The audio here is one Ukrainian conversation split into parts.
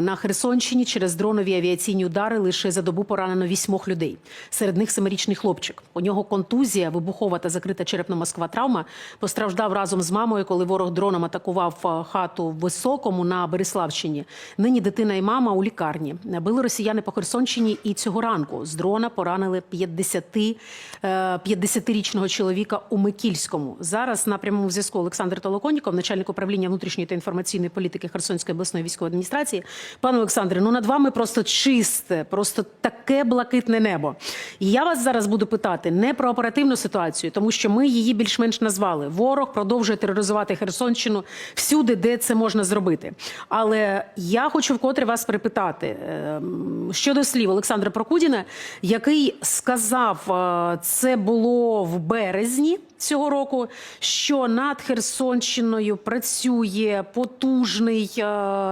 На Херсонщині через дронові авіаційні удари лише за добу поранено вісьмох людей. Серед них семирічний хлопчик. У нього контузія, вибухова та закрита черепно-мозкова травма. Постраждав разом з мамою, коли ворог дроном атакував е, хату в Високому на Береславщині. Нині дитина і мама у лікарні. Били росіяни по Херсонщині і цього ранку з дрона поранили 50, е, 50-річного чоловіка у Микільському. Зараз на прямому зв'язку Олександр Толоконіков, начальник управління внутрішньої та інформаційної політики Херсонської обласної військової адміністрації. Пане Олександре, ну над вами просто чисте, просто таке блакитне небо. І я вас зараз буду питати не про оперативну ситуацію, тому що ми її більш-менш назвали. Ворог продовжує тероризувати Херсонщину всюди, де це можна зробити. Але я хочу вкотре вас припитати ем, щодо слів Олександра Прокудіна, який сказав, е, це було в березні цього року, що над Херсонщиною працює потужний е,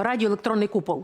радіоелектронний купол.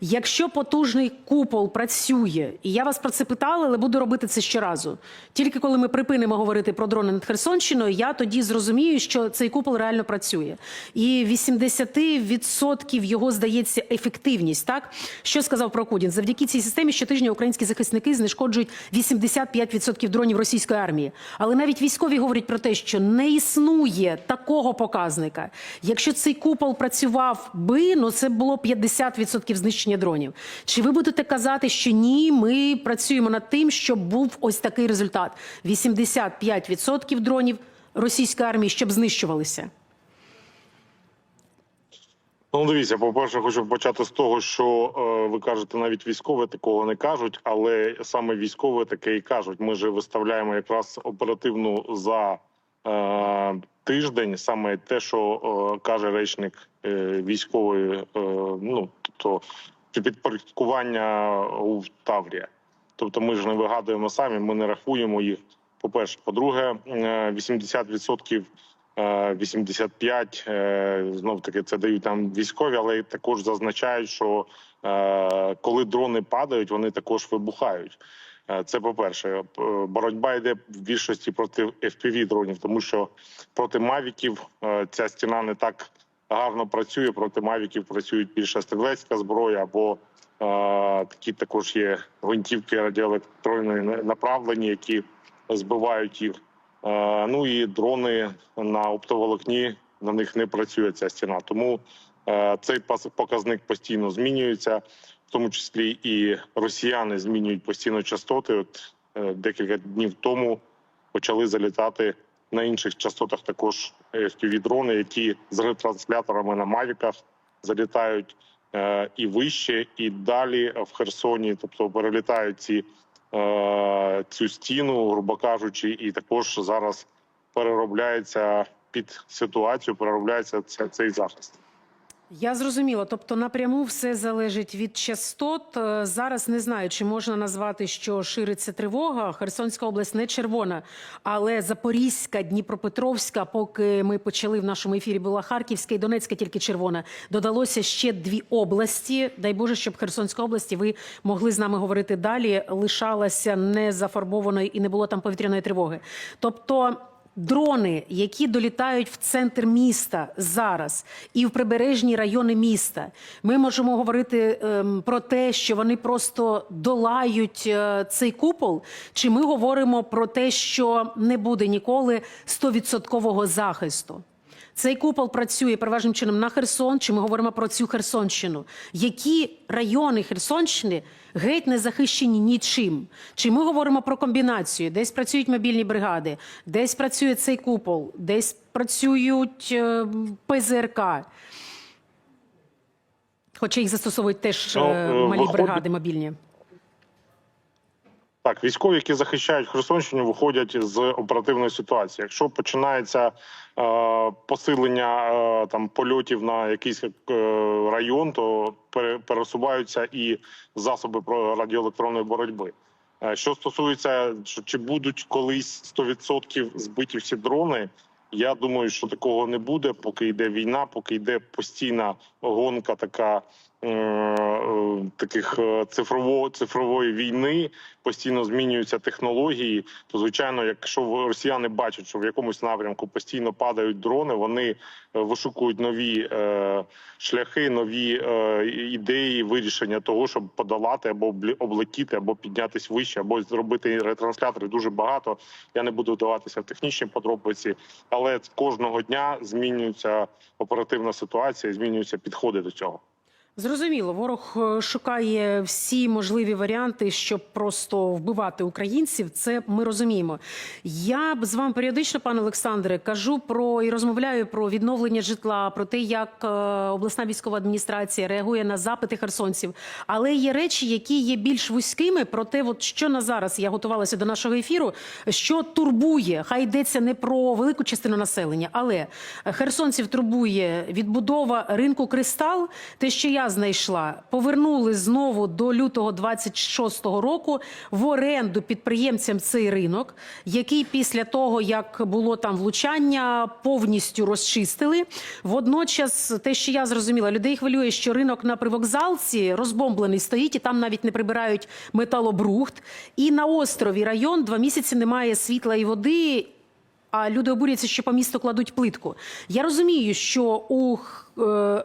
Якщо потужний купол працює, і я вас про це питала, але буду робити це щоразу. Тільки коли ми припинимо говорити про дрони над Херсонщиною, я тоді зрозумію, що цей купол реально працює. І 80% його здається ефективність. Так що сказав Прокудін? Завдяки цій системі щотижня українські захисники знешкоджують 85% дронів російської армії. Але навіть військові говорять про те, що не існує такого показника. Якщо цей купол працював би, ну це було 50% знищення дронів. Чи ви будете казати, що ні, ми працюємо над тим, щоб був ось такий результат: 85% дронів російської армії, щоб знищувалися? Ну, дивіться, по-перше, хочу почати з того, що е, ви кажете, навіть військові такого не кажуть, але саме військові таке і кажуть. Ми ж виставляємо якраз оперативну за е, тиждень, саме те, що е, каже речник е, військової, е, ну тобто підпорядкування у Таврія. Тобто, ми ж не вигадуємо самі, ми не рахуємо їх. По перше, по-друге, е, 80% е, 85 знов таки це дають нам військові, але також зазначають, що е, коли дрони падають, вони також вибухають. Е, Це по перше, боротьба йде в більшості проти fpv дронів, тому що проти мавіків е, ця стіна не так гарно працює. Проти мавіків працюють більше стрілецька зброя або е, такі також є гвинтівки радіоелектронної направлені, які збивають їх. Е, Ну і дрони на оптоволокні на них не працює ця стіна. Тому е, цей показник постійно змінюється, в тому числі і росіяни змінюють постійно частоти. От е, декілька днів тому почали залітати на інших частотах також fpv дрони, які з ретрансляторами на мавіках залітають е, і вище, і далі в Херсоні, тобто перелітають ці е, цю стіну, грубо кажучи, і також зараз переробляється під ситуацію, переробляється ця- цей захист. Я зрозуміла. Тобто напряму все залежить від частот. Е, Зараз не знаю, чи можна назвати, що шириться тривога. Херсонська область не червона, але Запорізька, Дніпропетровська, поки ми почали в нашому ефірі, була Харківська і Донецька, тільки червона. Додалося ще дві області. Дай Боже, щоб Херсонська область, ви могли з нами говорити далі. Лишалася не зафарбованою і не було там повітряної тривоги. Тобто. Дрони, які долітають в центр міста зараз і в прибережні райони міста, ми можемо говорити ем, про те, що вони просто долають е, цей купол. Чи ми говоримо про те, що не буде ніколи стовідсоткового захисту? Цей купол працює переважним чином на Херсон. Чи ми говоримо про цю Херсонщину? Які райони Херсонщини геть не захищені нічим? Чи ми говоримо про комбінацію? Десь працюють мобільні бригади, десь працює цей купол, десь працюють е, ПЗРК. Хоча їх застосовують теж е, е, малі бригади мобільні. Так, військові, які захищають Херсонщину, виходять з оперативної ситуації. Якщо починається е, посилення е, там польотів на якийсь е, район, то пере, пересуваються і засоби радіоелектронної боротьби. Е, що стосується, що чи будуть колись 100% збиті всі дрони, я думаю, що такого не буде, поки йде війна, поки йде постійна гонка, така таких е, цифрово цифрової війни постійно змінюються технології. То звичайно, якщо росіяни бачать, що в якомусь напрямку постійно падають дрони, вони е, вишукують нові е, шляхи, нові е, ідеї вирішення того, щоб подолати або облетіти, або піднятись вище, або зробити ретранслятори. Дуже багато. Я не буду вдаватися в технічні подробиці, але кожного дня змінюється оперативна ситуація, змінюються підходи до цього. Зрозуміло, ворог е, шукає всі можливі варіанти, щоб просто вбивати українців. Це ми розуміємо. Я б з вами періодично, пане Олександре, кажу про і розмовляю про відновлення житла, про те, як е, обласна військова адміністрація реагує на запити херсонців. Але є речі, які є більш вузькими. Про те, от що на зараз я готувалася до нашого ефіру, що турбує, хай йдеться не про велику частину населення, але херсонців турбує відбудова ринку кристал. Те, що я знайшла, повернули знову до лютого 26-го року в оренду підприємцям цей ринок, який після того, як було там влучання, повністю розчистили. Водночас, те, що я зрозуміла, людей хвилює, що ринок на привокзалці розбомблений стоїть, і там навіть не прибирають металобрухт. І на острові район два місяці немає світла і води. А люди обурюються, що по місту кладуть плитку. Я розумію, що у е,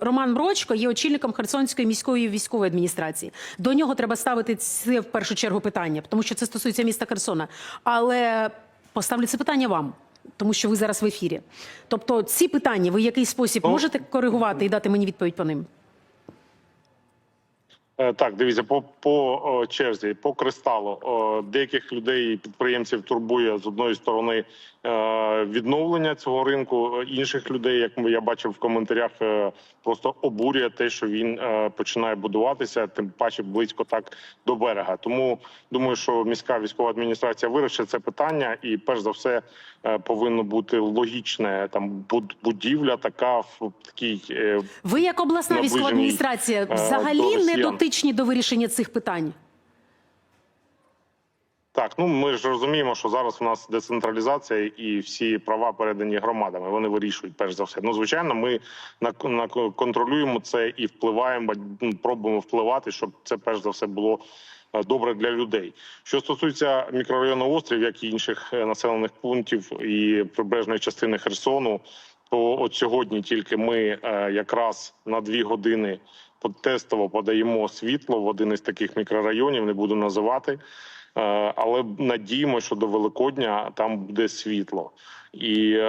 Роман Брочко є очільником Херсонської міської військової адміністрації. До нього треба ставити це в першу чергу питання, тому що це стосується міста Херсона. Але поставлю це питання вам, тому що ви зараз в ефірі. Тобто, ці питання ви в який спосіб можете коригувати і дати мені відповідь по ним? Е, Так, дивіться, по по о, черзі, по кристалу. О, деяких людей, підприємців турбує з одної сторони е, відновлення цього ринку. е, Інших людей, як я бачив в коментарях, е, просто обурює те, що він е, починає будуватися, тим паче близько так до берега. Тому думаю, що міська військова адміністрація вирішить це питання, і перш за все е, повинно бути логічне там буд- будівля, така в такій е, Ви, як обласна військова адміністрація, е, взагалі до не росіян. Дотичні до вирішення цих питань? Так, ну ми ж розуміємо, що зараз у нас децентралізація і всі права передані громадами. Вони вирішують перш за все. Ну звичайно, ми на контролюємо це і впливаємо, ну, пробуємо впливати, щоб це перш за все було е, добре для людей. Що стосується мікрорайону острів, як і інших е, населених пунктів і прибережної частини Херсону, то от сьогодні тільки ми е, якраз на дві години тестово подаємо світло в один із таких мікрорайонів. Не буду називати. Е, але надіємо, що до Великодня там буде світло, і е,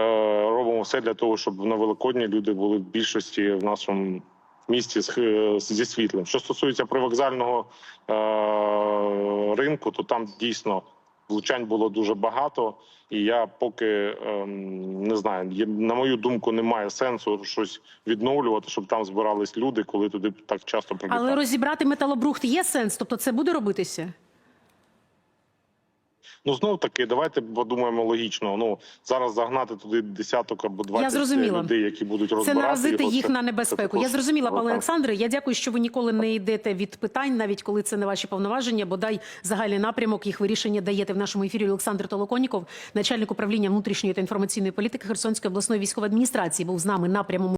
робимо все для того, щоб на Великодні люди були в більшості в нашому місті зі світлом. Що стосується привокзального ринку, то там дійсно влучань було дуже багато, і я поки ем, не знаю. На мою думку, немає сенсу щось відновлювати, щоб там збирались люди, коли туди так часто прилітали. Але розібрати металобрухт є сенс, тобто це буде робитися? Ну знов таки, давайте подумаємо логічно. Ну зараз загнати туди десяток або Я двадцять зрозуміла. людей, які будуть Це наразити його, їх це- на це небезпеку. Я зрозуміла, пане. Олександре. Я дякую, що ви ніколи не йдете від питань, навіть коли це не ваші повноваження. Бодай загальний напрямок їх вирішення даєте в нашому ефірі. Олександр Толоконіков, начальник управління внутрішньої та інформаційної політики Херсонської обласної військової адміністрації, був з нами на прямому.